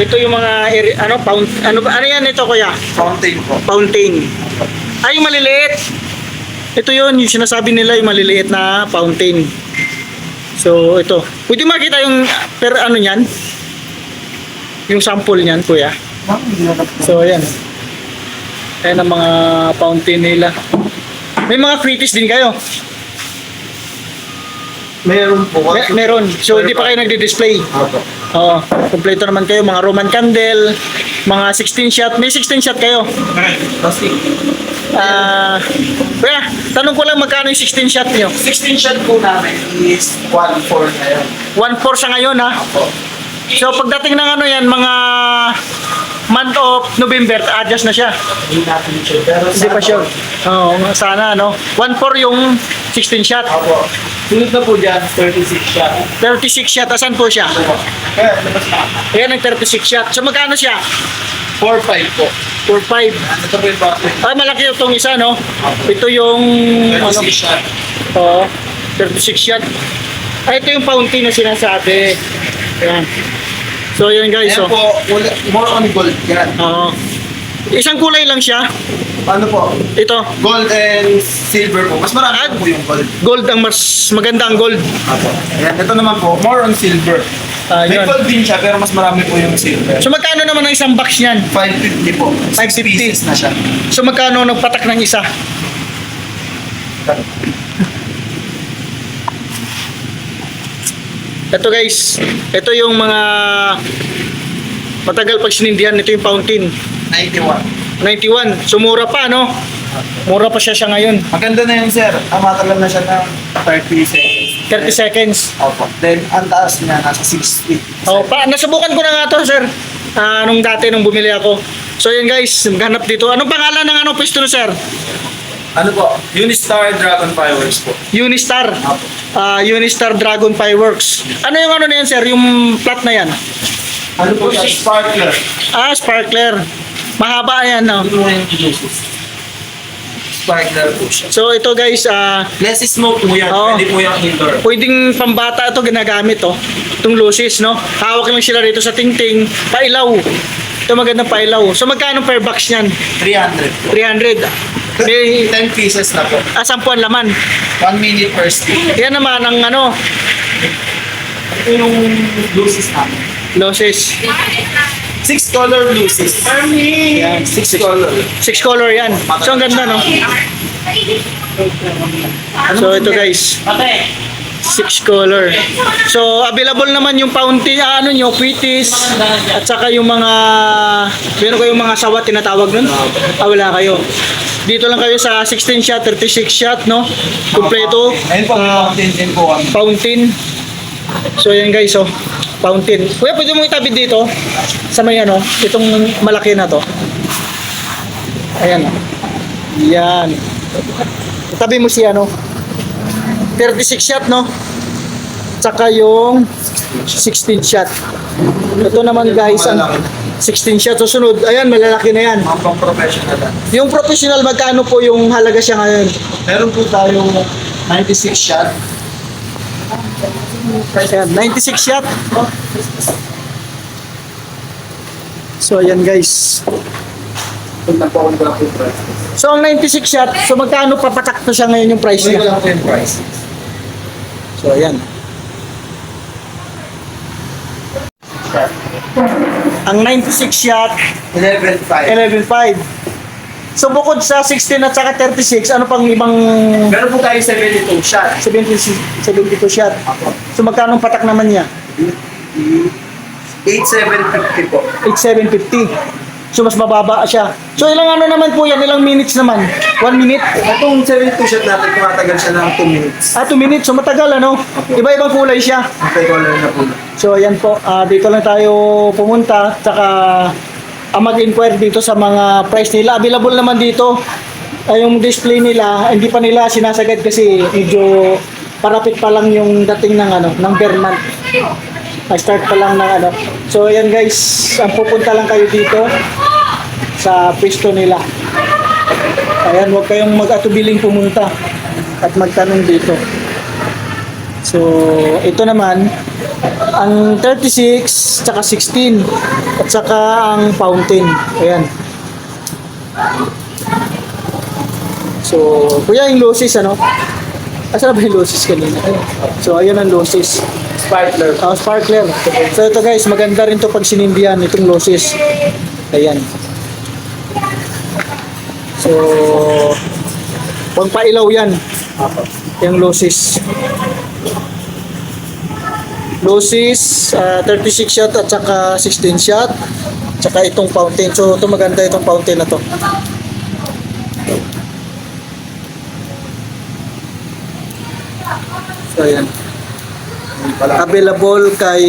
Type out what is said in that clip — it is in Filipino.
ito yung mga ano pound ano ano yan ito kuya? Fountain po. Fountain. Ay, yung maliliit. Ito yun, yung sinasabi nila yung maliliit na fountain. So, ito. Pwede makita yung per ano niyan? Yung sample niyan, kuya. So, ayan. Ayan ang mga fountain nila. May mga kritis din kayo. Meron po. Mer- meron. So, hindi pa kayo nagdi-display. Opo. Oo. Kompleto naman kayo. Mga Roman candle, mga 16 shot. May 16 shot kayo. Plastic. Ah, kuya, tanong ko lang magkano yung 16 shot niyo? 16 shot po namin is 1-4 na yun. 1-4 sa ngayon ha. Opo. So pagdating ng ano yan, mga month of November, adjust na siya. Hindi natin sure. Pero Hindi pa sure. Oo, sana ano. 1-4 yung 16 shot. Opo. Sunod na po dyan, 36 shot. 36 shot, asan po siya? Opo. Kaya, labas na. Ayan ang 36 shot. So magkano siya? 4-5 po. 4-5. Ito po yung. Ah, malaki itong isa, no? Ito yung, ano, 36 shot. Oo, 36 shot. Ah, ito yung fountain na sinasabi. Ayan. So, yun guys. Ayan So, po, wala- more on gold yan. Oo. Isang kulay lang siya. Ano po? Ito. Gold and silver po. Mas marami po yung gold. Gold ang mas maganda ang gold. Apo. Ayan, ito naman po, more on silver. Ah, May yun. gold din siya, pero mas marami po yung silver. So magkano naman ang isang box niyan? 550 po. 550. 550 pieces na siya. So magkano nagpatak ng isa? Ito guys, ito yung mga matagal pag sinindihan, ito yung fountain. 91. 91. So mura pa, no? Mura pa siya siya ngayon. Maganda na yun, sir. Ang matagal na siya ng 30 seconds. 30 seconds. Opo. Then, ang taas niya, nasa 60. Oh, pa, nasubukan ko na nga to, sir. Ah, nung dati nung bumili ako. So yan guys, maghanap dito. Anong pangalan ng ano pwesto sir? Ano po? Unistar Dragon Fireworks po. Unistar. Opo. Ah, Unistar Dragon Fireworks. Ano yung ano na yan, sir? Yung plat na yan? Ano po siya? Sparkler. Ah, sparkler. Mahaba yan, no? Sparkler po siya. So ito guys, ah, Less smoke po yan. Oo. Pwede po yung indoor. pwedeng pambata ito ginagamit, oh. Itong lucis, no? Hawak lang sila rito sa tingting. Pailaw. Ito magandang pailaw. So magkano per box niyan? 300 po. 300. May 10 pieces na po. ah, 10 ang laman. 1 minute per stick. Yan naman ang ano, Ito yung lucis namin. lucis. 6 color lucis. Yan. 6 color. Six color yan. So ang ganda, no? So ito guys, six color. So available naman yung fountain, ah, ano nyo, quitis, at saka yung mga, meron kayong mga sawat tinatawag nun? Ah, wala kayo. Dito lang kayo sa 16 shot, 36 shot, no? Kompleto. Ayun po, Ah, fountain din po kami. fountain. So yan guys, oh. Fountain. Kuya, pwede mo itabid dito sa may ano, itong malaki na to. Ayan. oh. Yan. Itabi mo si ano. 36 shot, no? Tsaka yung 16 shot. Ito naman guys, ang 16 shot. Susunod, ayan, malalaki na yan. Mga professional na. Yung professional, magkano po yung halaga siya ngayon? Meron po tayong 96 shot. Ayan, 96 shot. So, ayan guys. So, ang 96 shot, so magkano papatak to siya ngayon yung price niya? lang po yung price. So, ayan. Ang 96 shot, 11.5. 11.5. So, bukod sa 16 at saka 36, ano pang ibang Meron po tayo 72 shot. 70, 72 shot? So, magkano ang patak naman niya? 8750 po. 8750. So, mas mababa siya. So, ilang ano naman po yan? Ilang minutes naman? 1 minute? Itong 72 shot natin, tumatagal siya ng 2 minutes. Ah, 2 minutes. So, matagal ano? Iba-ibang kulay siya. Okay, color na po. So, ayan po. Ah, dito lang tayo pumunta. Tsaka ah, mag-inquire dito sa mga price nila. Available naman dito. Ah, yung display nila, hindi pa nila sinasagad kasi medyo parapit pa lang yung dating ng ano, ng Vermont. Start pa lang ng ano. So, ayan guys, ang pupunta lang kayo dito sa pwesto nila. Ayan, huwag kayong mag-atubiling pumunta at magtanong dito. So, ito naman, ang 36, tsaka 16, at saka ang fountain. Ayan. So, kuya yung losses, ano? Asa na ba yung losses kanina? So, ayun ang losses. Sparkler. Ah, sparkler. So, ito guys, maganda rin to pag sinindihan, itong losses. Ayan. So, pang pailaw yan. Yung losses. Losses, ah, 36 shot at saka 16 shot. Tsaka itong fountain. So, ito maganda itong fountain na to. So, ayan. Available kay